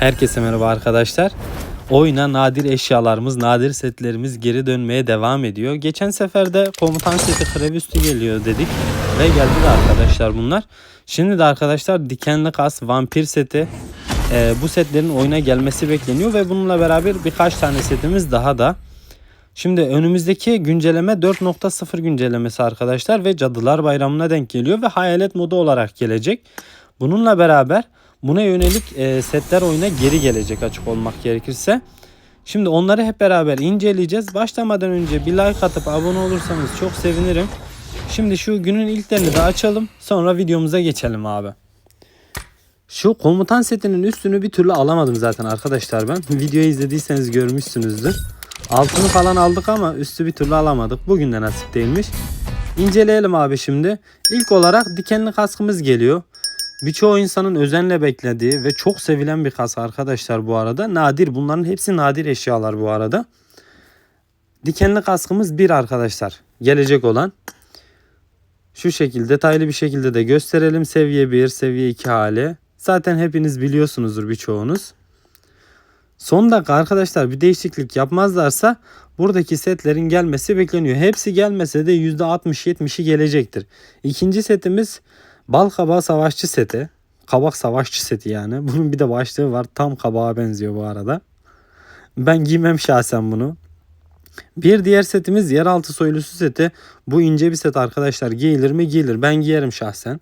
Herkese merhaba arkadaşlar. Oyuna nadir eşyalarımız, nadir setlerimiz geri dönmeye devam ediyor. Geçen sefer de komutan seti Krevüstü geliyor dedik ve geldi de arkadaşlar bunlar. Şimdi de arkadaşlar dikenli kas, vampir seti e, bu setlerin oyuna gelmesi bekleniyor ve bununla beraber birkaç tane setimiz daha da. Şimdi önümüzdeki güncelleme 4.0 güncellemesi arkadaşlar ve Cadılar Bayramı'na denk geliyor ve hayalet modu olarak gelecek. Bununla beraber buna yönelik e, setler oyuna geri gelecek açık olmak gerekirse. Şimdi onları hep beraber inceleyeceğiz. Başlamadan önce bir like atıp abone olursanız çok sevinirim. Şimdi şu günün ilklerini de açalım. Sonra videomuza geçelim abi. Şu komutan setinin üstünü bir türlü alamadım zaten arkadaşlar ben. Videoyu izlediyseniz görmüşsünüzdür. Altını falan aldık ama üstü bir türlü alamadık. Bugün de nasip değilmiş. İnceleyelim abi şimdi. İlk olarak dikenli kaskımız geliyor. Birçoğu insanın özenle beklediği ve çok sevilen bir kask arkadaşlar bu arada. Nadir bunların hepsi nadir eşyalar bu arada. Dikenli kaskımız bir arkadaşlar. Gelecek olan. Şu şekilde detaylı bir şekilde de gösterelim. Seviye 1, seviye 2 hali. Zaten hepiniz biliyorsunuzdur birçoğunuz. Son dakika arkadaşlar bir değişiklik yapmazlarsa buradaki setlerin gelmesi bekleniyor. Hepsi gelmese de %60-70'i gelecektir. İkinci setimiz bal kabağı savaşçı seti. Kabak savaşçı seti yani. Bunun bir de başlığı var. Tam kabağa benziyor bu arada. Ben giymem şahsen bunu. Bir diğer setimiz yeraltı soylusu seti. Bu ince bir set arkadaşlar. Giyilir mi? Giyilir. Ben giyerim şahsen.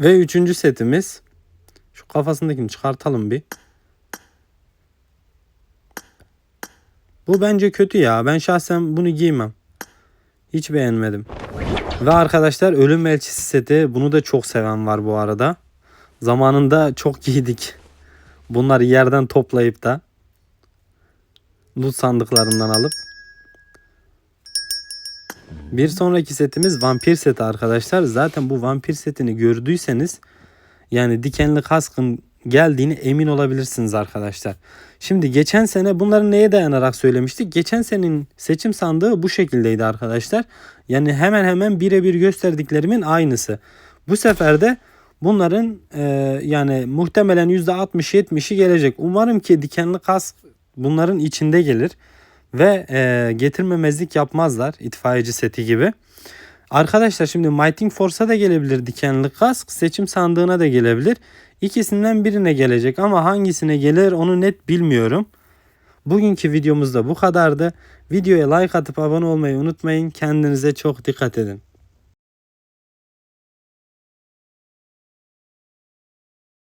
Ve üçüncü setimiz. Şu kafasındakini çıkartalım bir. Bu bence kötü ya. Ben şahsen bunu giymem. Hiç beğenmedim. Ve arkadaşlar ölüm elçisi seti. Bunu da çok seven var bu arada. Zamanında çok giydik. Bunları yerden toplayıp da loot sandıklarından alıp. Bir sonraki setimiz vampir seti arkadaşlar. Zaten bu vampir setini gördüyseniz yani dikenli kaskın geldiğini emin olabilirsiniz arkadaşlar. Şimdi geçen sene bunları neye dayanarak söylemiştik? Geçen senin seçim sandığı bu şekildeydi arkadaşlar. Yani hemen hemen birebir gösterdiklerimin aynısı. Bu sefer de bunların e, yani muhtemelen %60-70'i gelecek. Umarım ki dikenli kask bunların içinde gelir ve e, getirmemezlik yapmazlar itfaiyeci seti gibi. Arkadaşlar şimdi Mighting Force'a da gelebilir dikenli kask. Seçim sandığına da gelebilir. İkisinden birine gelecek ama hangisine gelir onu net bilmiyorum. Bugünkü videomuzda bu kadardı. Videoya like atıp abone olmayı unutmayın. Kendinize çok dikkat edin.